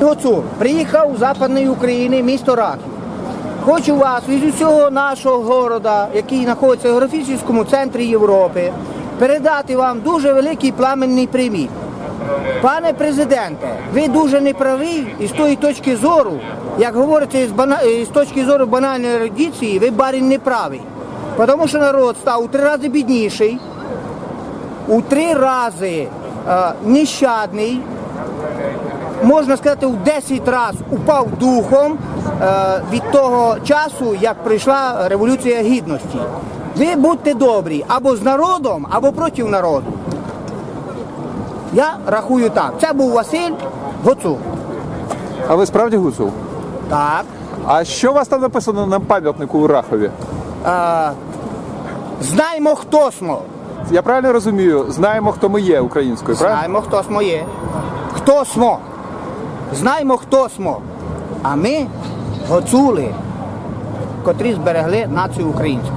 Гуцул приїхав з Западної України, місто Рахів. Хочу вас від усього нашого города, який знаходиться в географічному центрі Європи, передати вам дуже великий пламенний привіт. Пане президенте, ви дуже неправі і з тої точки зору, як говорите, з, точки зору банальної ерудиції, ви барін неправий. Тому що народ став у три рази бідніший, у три рази нещадний, можна сказати, у 10 разів упав духом е, від того часу, як прийшла революція гідності. Ви будьте добрі або з народом, або проти народу. Я рахую так. Це був Василь Гоцук. А ви справді гуцул? Так. А що у вас там написано на пам'ятнику у Рахові? Е, знаймо, хто смо. Я правильно розумію, знаємо, хто ми є українською, правильно? Знаємо, хто смо є. Хто смо. Знаємо, хто смо. А ми гоцули, котрі зберегли націю українську.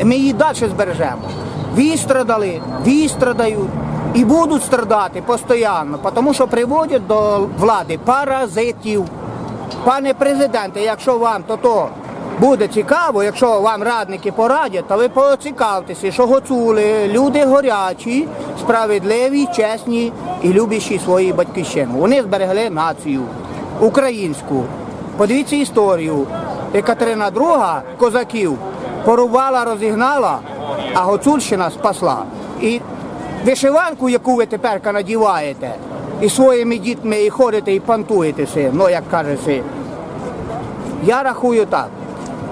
І ми її далі збережемо. Вістрадали, вістрадають і будуть страдати постійно, тому що приводять до влади паразитів. Пане президенте, якщо вам то то буде цікаво, якщо вам радники порадять, то ви поцікавтеся, що гоцули, люди горячі, справедливі, чесні і любящі свої батьківщину. Вони зберегли націю українську. Подивіться історію. Екатерина II козаків порубала, розігнала, а Гоцульщина спасла. І вишиванку, яку ви тепер надіваєте, і своїми дітьми і ходите, і пантуєтеся, ну як кажеться, я рахую так.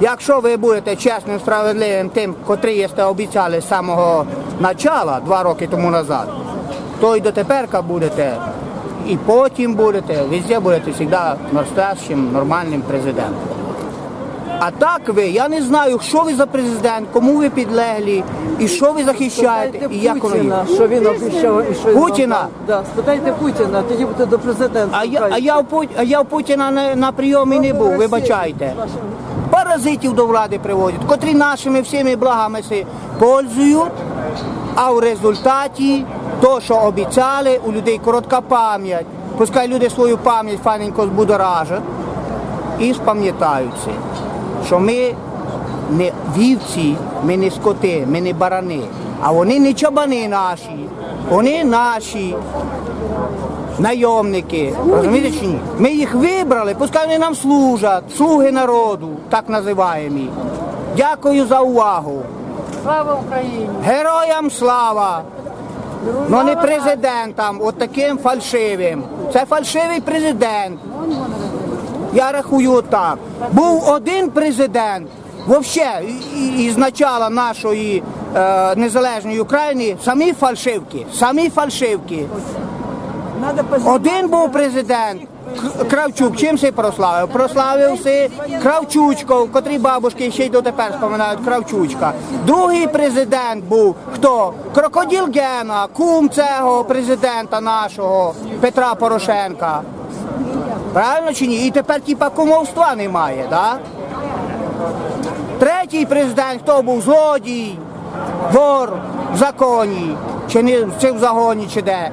Якщо ви будете чесним, справедливим тим, котрі є обіцяли з самого начала, два роки тому назад, то й дотеперка будете, і потім будете, везде будете завжди настоящим нормальним президентом. А так ви, я не знаю, що ви за президент, кому ви підлеглі, і що ви захищаєте, і як воно є. Путіна, що він обіцяв і що він Путіна? дав. Да, спитайте Путіна, тоді будете до президента. А я, а я, в Пу- а я в Путіна на, на прийомі не був, вибачайте. Паразитів до влади приводять, котрі нашими всіми благами си пользують, а в результаті то, що обіцяли, у людей коротка пам'ять. Пускай люди свою пам'ять файненько збудоражать і спам'ятаються, що ми не вівці, ми не скоти, ми не барани, а вони не чабани наші, вони наші найомники. Розумієте чи ні? Ми їх вибрали, пускай вони нам служать, слуги народу, так називаємо. Дякую за увагу. Слава Україні! Героям слава! Ну не президентам, от таким фальшивим. Це фальшивий президент. Я рахую так. Був один президент, взагалі, із начала нашої е, незалежної України, самі фальшивки, самі фальшивки. Один був президент. Кравчук, чим се прославив? Прославився Кравчучков, котрі бабушки ще й дотепер споминають Кравчучка. Другий президент був хто? Крокодил Гена, кум цього президента нашого Петра Порошенка. Правильно чи ні? І тепер типа кумовства немає, так? Третій президент, хто був злодій, вор в законі, чи не чи в загоні, чи де.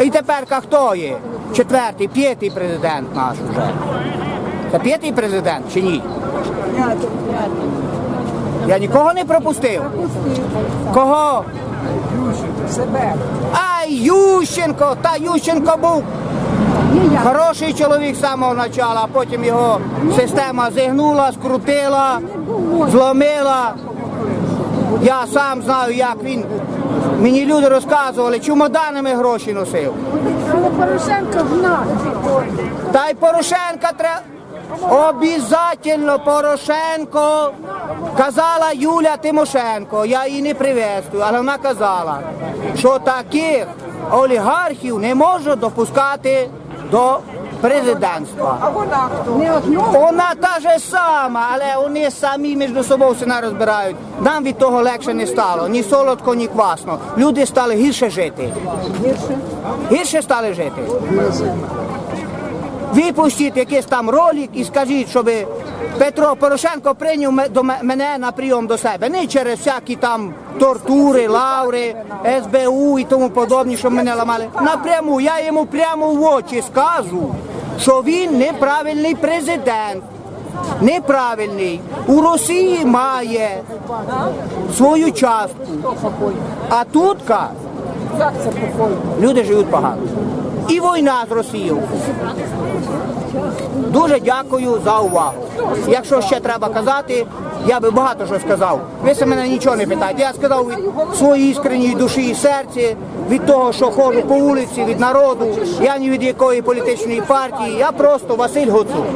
І тепер хто є? Четвертий, п'ятий президент наш уже. Це п'ятий президент чи ні? Я нікого не пропустив. Кого? Себе. А Ющенко! Та Ющенко був Хороший чоловік з самого початку, а потім його система зігнула, скрутила, зломила. Я сам знаю, як він. Мені люди розказували, чемоданами гроші носив. Але Порошенко гнав. Та й Порошенка треба. Обязательно Порошенко казала Юля Тимошенко, я її не приветствую, але вона казала, що таких олігархів не можна допускати до президентства. Не одного. Вона та же сама, але вони самі між собою все не розбирають. Нам від того легше не стало, ні солодко, ні квасно. Люди стали гірше жити. Гірше. Гірше стали жити. Випустіть якийсь там ролик і скажіть, щоб Петро Порошенко прийняв мене на прийом до себе. Не через всякі там тортури, лаври, СБУ і тому подобні, що мене ламали. Напряму я йому прямо в очі скажу, що він неправильний президент. Неправильний. У Росії має свою частку. А тутка люди живуть погано. І війна з Росією. Дуже дякую за увагу. Якщо ще треба казати, я би багато що сказав. Ви се мене нічого не питаєте. Я сказав від своєї іскренньої душі і серця, від того, що ходжу по вулиці, від народу. Я ні від якої політичної партії. Я просто Василь Гоцук.